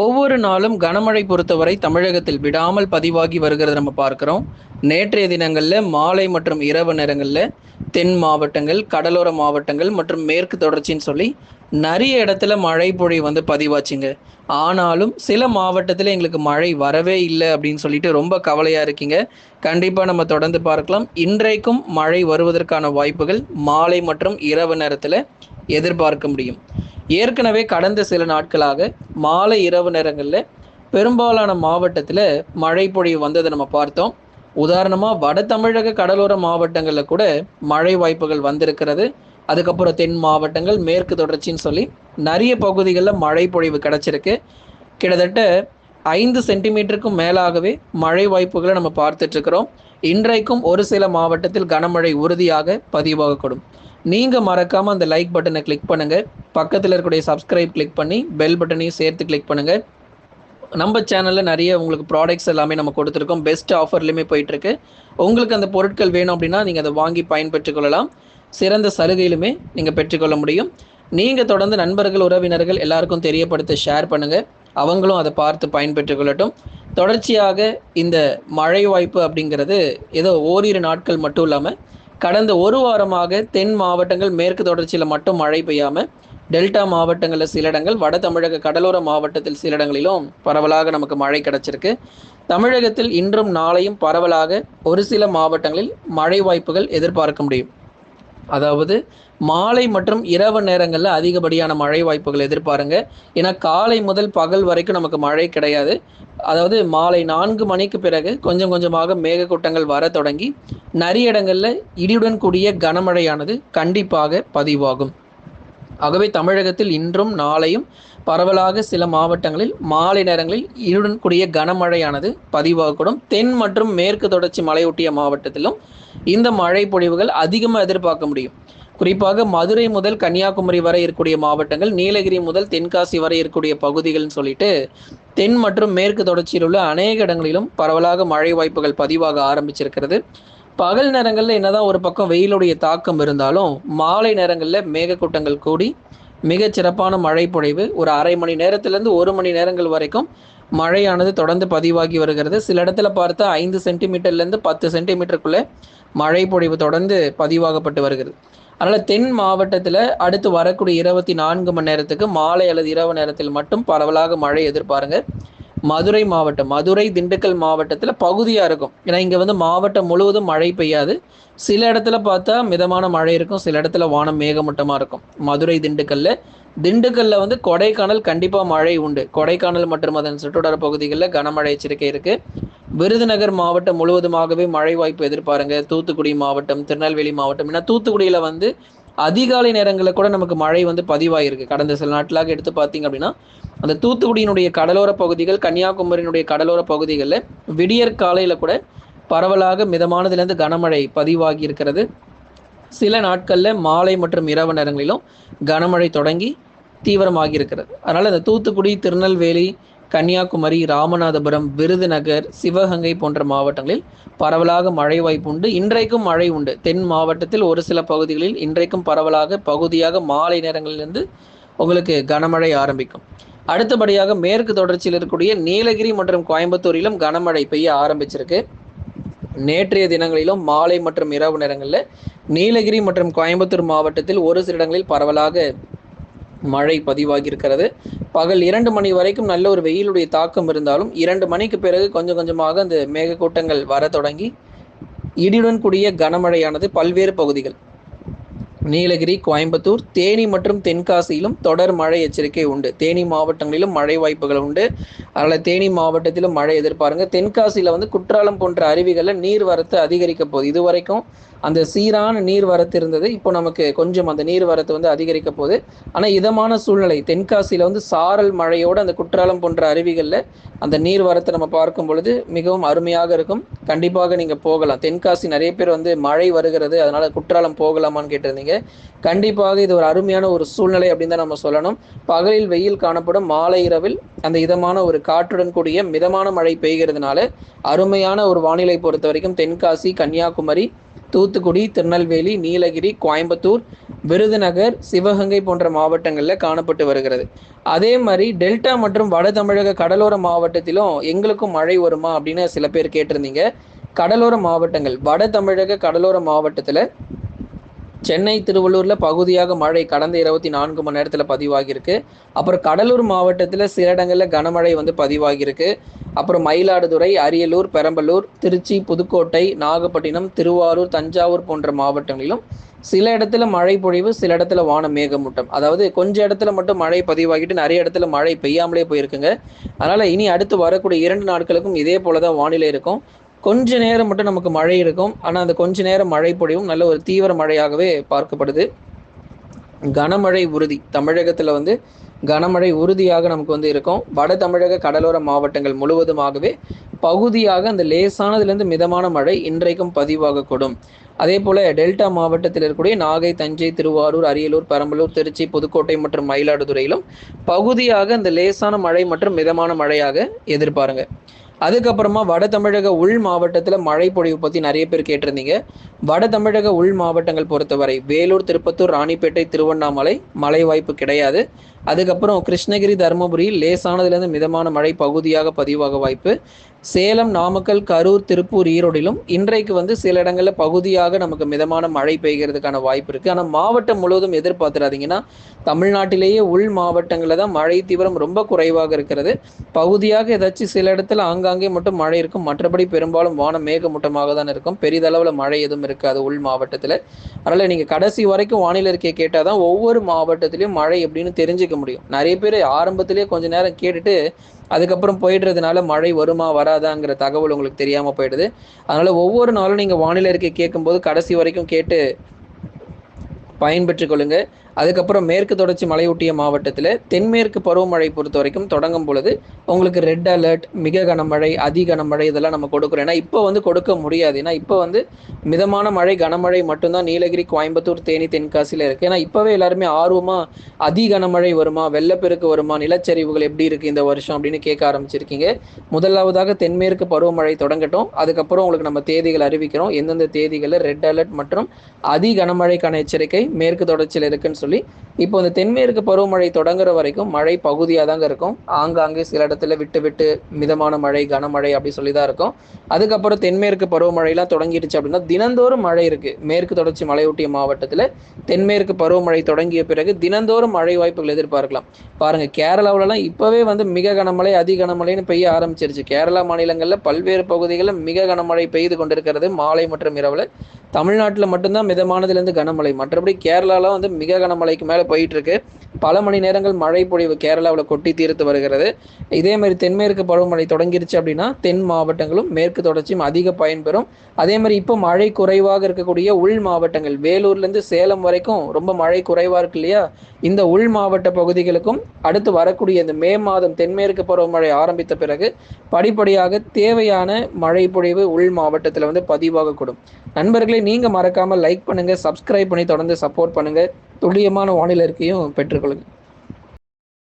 ஒவ்வொரு நாளும் கனமழை பொறுத்தவரை தமிழகத்தில் விடாமல் பதிவாகி வருகிறது நம்ம பார்க்குறோம். நேற்றைய தினங்களில் மாலை மற்றும் இரவு நேரங்களில் தென் மாவட்டங்கள் கடலோர மாவட்டங்கள் மற்றும் மேற்கு தொடர்ச்சின்னு சொல்லி நிறைய இடத்துல மழை பொழி வந்து பதிவாச்சுங்க. ஆனாலும் சில மாவட்டத்தில் எங்களுக்கு மழை வரவே இல்லை அப்படின்னு சொல்லிட்டு ரொம்ப கவலையாக இருக்கீங்க. கண்டிப்பாக நம்ம தொடர்ந்து பார்க்கலாம். இன்றைக்கும் மழை வருவதற்கான வாய்ப்புகள் மாலை மற்றும் இரவு நேரத்தில் எதிர்பார்க்க முடியும். ஏற்கனவே கடந்த சில நாட்களாக மாலை இரவு நேரங்களில் பெரும்பாலான மாவட்டத்தில் மழை பொழிவு வந்ததை நம்ம பார்த்தோம். உதாரணமாக வட தமிழக கடலோர மாவட்டங்களில் கூட மழை வாய்ப்புகள் வந்திருக்கிறது. அதுக்கப்புறம் தென் மாவட்டங்கள் மேற்கு தொடர்ச்சின்னு சொல்லி நிறைய பகுதிகளில் மழை பொழிவு கிடச்சிருக்கு. கிட்டத்தட்ட ஐந்து சென்டிமீட்டருக்கும் மேலாகவே மழை வாய்ப்புகளை நம்ம பார்த்துட்ருக்கிறோம் இன்றைக்கும் ஒரு சில மாவட்டத்தில் கனமழை உறுதியாக பதிவாகக்கூடும். நீங்கள் மறக்காமல் அந்த லைக் பட்டனை கிளிக் பண்ணுங்கள் பக்கத்தில் இருக்கக்கூடிய சப்ஸ்கிரைப் கிளிக் பண்ணி பெல் பட்டனையும் சேர்த்து கிளிக் பண்ணுங்கள் நம்ம சேனலில் நிறைய உங்களுக்கு ப்ராடக்ட்ஸ் எல்லாமே நம்ம கொடுத்துருக்கோம். பெஸ்ட் ஆஃபர்லையுமே போயிட்டுருக்கு. உங்களுக்கு அந்த பொருட்கள் வேணும் அப்படின்னா நீங்கள் அதை வாங்கி பயன்பெற்றுக் கொள்ளலாம். சிறந்த சலுகையிலுமே நீங்கள் பெற்றுக்கொள்ள முடியும். நீங்கள் தொடர்ந்து நண்பர்கள் உறவினர்கள் எல்லாருக்கும் தெரியப்படுத்த ஷேர் பண்ணுங்கள் அவங்களும் அதை பார்த்து பயன்பெற்றுக் கொள்ளட்டும். தொடர்ச்சியாக இந்த மழை வாய்ப்பு அப்படிங்கிறது ஏதோ ஓரிரு நாட்கள் மட்டும் இல்லாமல் கடந்த ஒரு வாரமாக தென் மாவட்டங்கள் மேற்கு தொடர்ச்சியில் மட்டும் மழை பெய்யாமல் டெல்டா மாவட்டங்களில் சில இடங்கள் வட தமிழக கடலோர மாவட்டத்தில் சில இடங்களிலும் பரவலாக நமக்கு மழை கிடைச்சிருக்கு. தமிழகத்தில் இன்றும் நாளையும் பரவலாக ஒரு சில மாவட்டங்களில் மழை வாய்ப்புகள் எதிர்பார்க்க முடியும். அதாவது மாலை மற்றும் இரவு நேரங்களில் அதிகப்படியான மழை வாய்ப்புகள் எதிர்பாருங்க. ஏன்னா காலை முதல் பகல் வரைக்கும் நமக்கு மழை கிடையாது. அதாவது மாலை நான்கு மணிக்கு பிறகு கொஞ்சம் கொஞ்சமாக மேகக்கூட்டங்கள் வர தொடங்கி நிறைய இடங்களில் இடியுடன் கூடிய கனமழையானது கண்டிப்பாக பதிவாகும். ஆகவே தமிழகத்தில் இன்றும் நாளையும் பரவலாக சில மாவட்டங்களில் மாலை நேரங்களில் இருடன் கூடிய கனமழையானது பதிவாகக்கூடும். தென் மற்றும் மேற்கு தொடர்ச்சி மலையொட்டிய மாவட்டத்திலும் இந்த மழை பொழிவுகள் அதிகமாக எதிர்பார்க்க முடியும். குறிப்பாக மதுரை முதல் கன்னியாகுமரி வரை இருக்கக்கூடிய மாவட்டங்கள் நீலகிரி முதல் தென்காசி வரை இருக்கக்கூடிய பகுதிகள்னு சொல்லிட்டு தென் மற்றும் மேற்கு தொடர்ச்சியில் உள்ள அநேக இடங்களிலும் பரவலாக மழை வாய்ப்புகள் பதிவாக ஆரம்பிச்சிருக்கிறது. பகல் நேரங்களில் என்னதான் ஒரு பக்கம் வெயிலுடைய தாக்கம் இருந்தாலும் மாலை நேரங்களில் மேகக்கூட்டங்கள் கூடி மிகச் சிறப்பான மழை பொழிவு ஒரு அரை மணி நேரத்திலேருந்து ஒரு மணி நேரங்கள் வரைக்கும் மழையானது தொடர்ந்து பதிவாகி வருகிறது. சில இடத்துல பார்த்தா ஐந்து சென்டிமீட்டர்லேருந்து பத்து சென்டிமீட்டருக்குள்ளே மழை பொழிவு தொடர்ந்து பதிவாகப்பட்டு வருகிறது. அதனால் தென் மாவட்டத்தில் அடுத்து வரக்கூடிய இருபத்தி நான்கு மணி நேரத்துக்கு மாலை அல்லது இரவு நேரத்தில் மட்டும் பரவலாக மழை எதிர்பாருங்க. மதுரை மாவட்டம் மதுரை திண்டுக்கல் மாவட்டத்தில் பகுதியாக இருக்கும். ஏன்னா இங்கே வந்து மாவட்டம் முழுவதும் மழை பெய்யாது. சில இடத்துல பார்த்தா மிதமான மழை இருக்கும். சில இடத்துல வானம் மேகமூட்டமாக இருக்கும். மதுரை திண்டுக்கல்ல திண்டுக்கல்ல வந்து கொடைக்கானல் கண்டிப்பாக மழை உண்டு. கொடைக்கானல் மற்றும் அதன் சுற்றுடர பகுதிகளில் கனமழை எச்சரிக்கை இருக்கு. விருதுநகர் மாவட்டம் முழுவதுமாகவே மழை வாய்ப்பு எதிர்பாருங்க. தூத்துக்குடி மாவட்டம் திருநெல்வேலி மாவட்டம். ஏன்னா தூத்துக்குடியில் வந்து அதிகாலை நேரங்களில் கூட நமக்கு மழை வந்து பதிவாயிருக்கு. கடந்த சில நாட்களாக எடுத்து பார்த்தீங்க அப்படின்னா அந்த தூத்துக்குடியினுடைய கடலோர பகுதிகள் கன்னியாகுமரியினுடைய கடலோர பகுதிகளில் விடியற் காலையில் கூட பரவலாக மிதமானதுலேருந்து கனமழை பதிவாகி இருக்கிறது சில நாட்களில் மாலை மற்றும் இரவு நேரங்களிலும் கனமழை தொடங்கி தீவிரமாகி இருக்கிறது அதனால் இந்த தூத்துக்குடி திருநெல்வேலி கன்னியாகுமரி ராமநாதபுரம் விருதுநகர் சிவகங்கை போன்ற மாவட்டங்களில் பரவலாக மழை வாய்ப்பு உண்டு. இன்றைக்கும் மழை உண்டு. தென் மாவட்டத்தில் ஒரு சில பகுதிகளில் இன்றைக்கும் பரவலாக பகுதியாக மாலை நேரங்களிலிருந்து உங்களுக்கு கனமழை ஆரம்பிக்கும். அடுத்தபடியாக மேற்கு தொடர்ச்சியில் இருக்கக்கூடிய நீலகிரி மற்றும் கோயம்புத்தூரிலும் கனமழை பெய்ய ஆரம்பிச்சிருக்கு. நேற்றைய தினங்களிலும் மாலை மற்றும் இரவு நேரங்களில் நீலகிரி மற்றும் கோயம்புத்தூர் மாவட்டத்தில் ஒரு சில இடங்களில் பரவலாக மழை பதிவாகியிருக்கிறது. பகல் இரண்டு மணி வரைக்கும் நல்ல ஒரு வெயிலுடைய தாக்கம் இருந்தாலும் இரண்டு மணிக்கு பிறகு கொஞ்சம் கொஞ்சமாக அந்த மேகக்கூட்டங்கள் வர தொடங்கி இடியுடன் கூடிய கனமழையானது பல்வேறு பகுதிகள். நீலகிரி கோயம்புத்தூர் தேனி மற்றும் தென்காசியிலும் தொடர் மழை எச்சரிக்கை உண்டு. தேனி மாவட்டங்களிலும் மழை வாய்ப்புகள் உண்டு. அதனால் தேனி மாவட்டத்திலும் மழை எதிர்பாருங்க. தென்காசியில் வந்து குற்றாலம் போன்ற அருவிகளில் நீர் வரத்து அதிகரிக்க போகுது. இது வரைக்கும் அந்த சீரான நீர் வரத்து இருந்தது. இப்போ நமக்கு கொஞ்சம் அந்த நீர் வரத்து வந்து அதிகரிக்க போகுது. ஆனால் இதமான சூழ்நிலை தென்காசியில் வந்து சாரல் மழையோடு அந்த குற்றாலம் போன்ற அருவிகளில் அந்த நீர் வரத்தை நம்ம பார்க்கும் பொழுது மிகவும் அருமையாக இருக்கும். கண்டிப்பாக நீங்கள் போகலாம். தென்காசி நிறைய பேர் வந்து மழை வருகிறது அதனால் குற்றாலம் போகலாமான்னு கேட்டிருந்தீங்க. கண்டிப்பாக இது ஒரு அருமையான ஒரு சூழ்நிலை அப்படின்னு தான் நம்ம சொல்லணும். பகலில் வெயில் காணப்படும். மாலை இரவில் அந்த இதமான ஒரு காற்றுடன் கூடிய மிதமான மழை பெய்கிறதுனால அருமையான ஒரு வானிலை பொறுத்த வரைக்கும் தென்காசி கன்னியாகுமரி தூத்துக்குடி திருநெல்வேலி நீலகிரி கோயம்புத்தூர் விருதுநகர் சிவகங்கை போன்ற மாவட்டங்களில் காணப்பட்டு வருகிறது. அதே மாதிரி டெல்டா மற்றும் வட தமிழக கடலோர மாவட்டத்திலும் எங்களுக்கும் மழை வருமா அப்படின்னு சில பேர் கேட்டிருந்தீங்க. கடலோர மாவட்டங்கள் வட தமிழக கடலோர மாவட்டத்தில் சென்னை திருவள்ளூரில் பகுதியாக மழை கடந்த இருபத்தி நான்கு மணி நேரத்தில் பதிவாகியிருக்கு. அப்புறம் கடலூர் மாவட்டத்தில் சில இடங்களில் கனமழை வந்து பதிவாகியிருக்கு. அப்புறம் மயிலாடுதுறை அரியலூர் பெரம்பலூர் திருச்சி புதுக்கோட்டை நாகப்பட்டினம் திருவாரூர் தஞ்சாவூர் போன்ற மாவட்டங்களிலும் சில இடத்துல மழை பொழிவு சில இடத்துல வான மேகமூட்டம். அதாவது கொஞ்சம் இடத்துல மட்டும் மழை பதிவாகிட்டு நிறைய இடத்துல மழை பெய்யாமலே போயிருக்குங்க. அதனால் இனி அடுத்து வரக்கூடிய இரண்டு நாட்களுக்கும் இதே போல தான் வானிலை இருக்கும். கொஞ்ச நேரம் மட்டும் நமக்கு மழை இருக்கும். ஆனால் அந்த கொஞ்ச நேரம் மழை பொழிவும் நல்ல ஒரு தீவிர மழையாகவே பார்க்கப்படுது. கனமழை உறுதி. தமிழகத்தில் வந்து கனமழை உறுதியாக நமக்கு வந்து இருக்கும். வட தமிழக கடலோர மாவட்டங்கள் முழுவதுமாகவே பகுதியாக அந்த லேசானதுலேருந்து மிதமான மழை இன்றைக்கும் பதிவாகக்கூடும். அதே போல டெல்டா மாவட்டத்தில் இருக்கக்கூடிய நாகை தஞ்சை திருவாரூர் அரியலூர் பெரம்பலூர் திருச்சி புதுக்கோட்டை மற்றும் மயிலாடுதுறையிலும் பகுதியாக அந்த லேசான மழை மற்றும் மிதமான மழையாக எதிர்பாருங்க. அதுக்கப்புறமா வட தமிழக உள் மாவட்டத்தில் மழை பொழிவு பற்றி நிறைய பேர் கேட்டிருந்தீங்க. வட தமிழக உள் மாவட்டங்கள் பொறுத்தவரை வேலூர் திருப்பத்தூர் ராணிப்பேட்டை திருவண்ணாமலை மழை வாய்ப்பு கிடையாது. அதுக்கப்புறம் கிருஷ்ணகிரி தருமபுரி லேசானதுலேருந்து மிதமான மழை பகுதியாக பதிவாக வாய்ப்பு. சேலம் நாமக்கல் கரூர் திருப்பூர் ஈரோடிலும் இன்றைக்கு வந்து சில இடங்களில் பகுதியாக நமக்கு மிதமான மழை பெய்கிறதுக்கான வாய்ப்பு இருக்குது ஆனால் மாவட்டம் முழுவதும் எதிர்பார்த்துறாதீங்கன்னா தமிழ்நாட்டிலேயே உள் மாவட்டங்களில் தான் மழை தீவிரம் ரொம்ப குறைவாக இருக்கிறது. பகுதியாக ஏதாச்சும் சில இடத்துல ஆங்காங்கே மட்டும் மழை இருக்கும். மற்றபடி பெரும்பாலும் வானம் மேகமூட்டமாக தான் இருக்கும். பெரிதளவில் மழை எதுவும் இருக்காது உள் மாவட்டத்தில். அதனால் நீங்கள் கடைசி வரைக்கும் வானிலை இருக்கே கேட்டால் தான் ஒவ்வொரு மாவட்டத்திலையும் மழை எப்படின்னு தெரிஞ்சுக்க முடியும். நிறைய பேர் ஆரம்பத்திலேயே கொஞ்ச நேரம் கேட்டுட்டு அதுக்கப்புறம் போயிடுறதுனால மழை வருமா வராதாங்கிற தகவல் உங்களுக்கு தெரியாமல் போயிடுது. அதனால ஒவ்வொரு நாளும் நீங்கள் வானிலை இருக்கை கேட்கும்போது கடைசி வரைக்கும் கேட்டு பயன்பெற்றுக் கொள்ளுங்க. அதுக்கப்புறம் மேற்கு தொடர்ச்சி மலையொட்டிய மாவட்டத்தில் தென்மேற்கு பருவமழை பொறுத்த வரைக்கும் தொடங்கும் பொழுது உங்களுக்கு ரெட் அலர்ட் மிக கனமழை அதி கனமழை இதெல்லாம் நம்ம கொடுக்குறோம். ஏன்னா இப்போ வந்து கொடுக்க முடியாது. ஏன்னா இப்போ வந்து மிதமான மழை கனமழை மட்டும்தான் நீலகிரி கோயம்புத்தூர் தேனி தென்காசியில் இருக்குது ஏன்னா இப்போவே எல்லாருமே ஆர்வமாக அதி கனமழை வருமா வெள்ளப்பெருக்கு வருமா நிலச்சரிவுகள் எப்படி இருக்குது இந்த வருஷம் அப்படின்னு கேட்க ஆரம்பிச்சிருக்கீங்க. முதலாவதாக தென்மேற்கு பருவமழை தொடங்கட்டும். அதுக்கப்புறம் உங்களுக்கு நம்ம தேதிகள் அறிவிக்கிறோம். எந்தெந்த தேதிகளில் ரெட் அலர்ட் மற்றும் அதி கனமழைக்கான எச்சரிக்கை மேற்கு தொடர்ச்சியில் இருக்குன்னு சொல்லி இப்போ இந்த தென்மேற்கு பருவமழை தொடங்குற வரைக்கும் மழை பகுதியாக தாங்க இருக்கும். ஆங்காங்கே சில இடத்துல விட்டு விட்டு மிதமான மழை கனமழை அப்படி சொல்லி தான் இருக்கும். அதுக்கப்புறம் தென்மேற்கு பருவமழைலாம் தொடங்கிடுச்சு அப்படின்னா தினந்தோறும் மழை இருக்கு. மேற்கு தொடர்ச்சி மலையொட்டிய மாவட்டத்தில் தென்மேற்கு பருவமழை தொடங்கிய பிறகு தினந்தோறும் மழை வாய்ப்புகள் எதிர்பார்க்கலாம். பாருங்க கேரளாவிலலாம் இப்போவே வந்து மிக கனமழை அதி கனமழைன்னு பெய்ய ஆரம்பிச்சிருச்சு. கேரளா மாநிலங்களில் பல்வேறு பகுதிகளில் மிக கனமழை பெய்து கொண்டிருக்கிறது மாலை மற்றும் இரவில். தமிழ்நாட்டில் மட்டும்தான் மிதமானதுலேருந்து கனமழை. மற்றபடி கேரளாலாம் வந்து மிக கனமழைக்கு மேலே போயிட்டு இருக்கு பல மணி நேரங்கள் மழை பொழிவு கேரளாவில் கொட்டி தீர்த்து வருகிறது. இதே மாதிரி தென்மேற்கு பருவமழை தொடங்கிருச்சு அப்படின்னா தென் மாவட்டங்களும் மேற்கு தொடர்ச்சியும் அதிக பயன்பெறும் அதே மாதிரி இப்போ மழை குறைவாக இருக்கக்கூடிய உள் மாவட்டங்கள் வேலூர்லேருந்து சேலம் வரைக்கும் ரொம்ப மழை குறைவாக இருக்கு இல்லையா? இந்த உள் மாவட்ட பகுதிகளுக்கும் அடுத்து வரக்கூடிய இந்த மே மாதம் தென்மேற்கு பருவமழை ஆரம்பித்த பிறகு படிப்படியாக தேவையான மழை பொழிவு உள் மாவட்டத்தில் வந்து பதிவாகக்கூடும். நண்பர்களே நீங்கள் மறக்காமல் லைக் பண்ணுங்கள் சப்ஸ்கிரைப் பண்ணி தொடர்ந்து சப்போர்ட் பண்ணுங்கள் துல்லியமான வானிலை இருக்கையும் பெற்றுக்கொள்ளுங்கள்